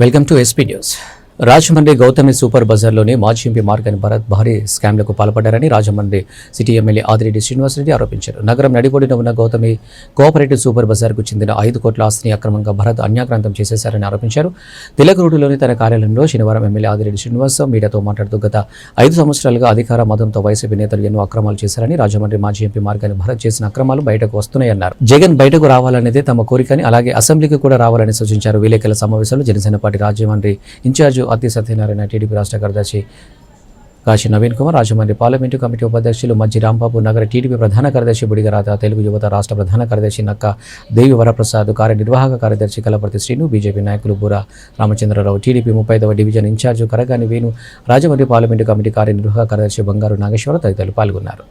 Welcome to S Videos. Rajahmundry Gautami super బజార్లోని మాజీ MP Morgan Bharat భారీ స్కామ్లకు పాల్పడ్డారని రాజమండ్రి సిటీ ఎమ్మెల్యే ఆదిరెడ్డి శ్రీనివాసరెడ్డి ఆరోపించారు. నగరం నడిబొడిన ఉన్న గౌతమి కోఆపరేటివ్ సూపర్ బజార్కు చెందిన ఐదు కోట్ల ఆస్తిని అక్రమంగా భరత్ అన్యాక్రాంతం చేసేశారని ఆరోపించారు. తిలక్ రోడ్డులోని తన కార్యాలయంలో శనివారం ఎమ్మెల్యే ఆదిరెడ్డి శ్రీనివాస్ మీడియాతో మాట్లాడుతూ గత ఐదు సంవత్సరాలుగా అధికార మతంతో వైసీపీ నేతలు ఎన్నో అక్రమాలు చేశారని రాజమండ్రి మాజీ ఎంపీ మార్గాన్ని భరత్ చేసిన అక్రమాలు బయటకు వస్తున్నాయన్నారు. జగన్ బయటకు రావాలనేదే తమ కోరికని అలాగే అసెంబ్లీకి కూడా రావాలని సూచించారు. విలేకరుల సమావేశంలో జనసేన పార్టీ రాజమండ్రి ఇన్ఛార్జ్ అతి సత్యనారాయణ టీడీపీ రాష్ట్ర కార్యదర్శి కాశీ నవీన్ కుమార్ రాజమండ్రి పార్లమెంటు కమిటీ ఉపాధ్యక్షులు మజ్జి రాంబాబు నగర టీడీపీ ప్రధాన కార్యదర్శి బుడిగరాత తెలుగు యువత రాష్ట్ర ప్రధాన కార్యదర్శి నక్క దేవి వరప్రసాద్ కార్యనిర్వాహక కార్యదర్శి కలపర్తి శ్రీను బీజేపీ నాయకులు Bura Ramachandra Rao TDP ముప్పైదవ division in-charge Karagani Venu Rajahmundry parliament committee కార్యనిర్వాహక కార్యదర్శి బంగారు నాగేశ్వర తదితరులు పాల్గొన్నారు.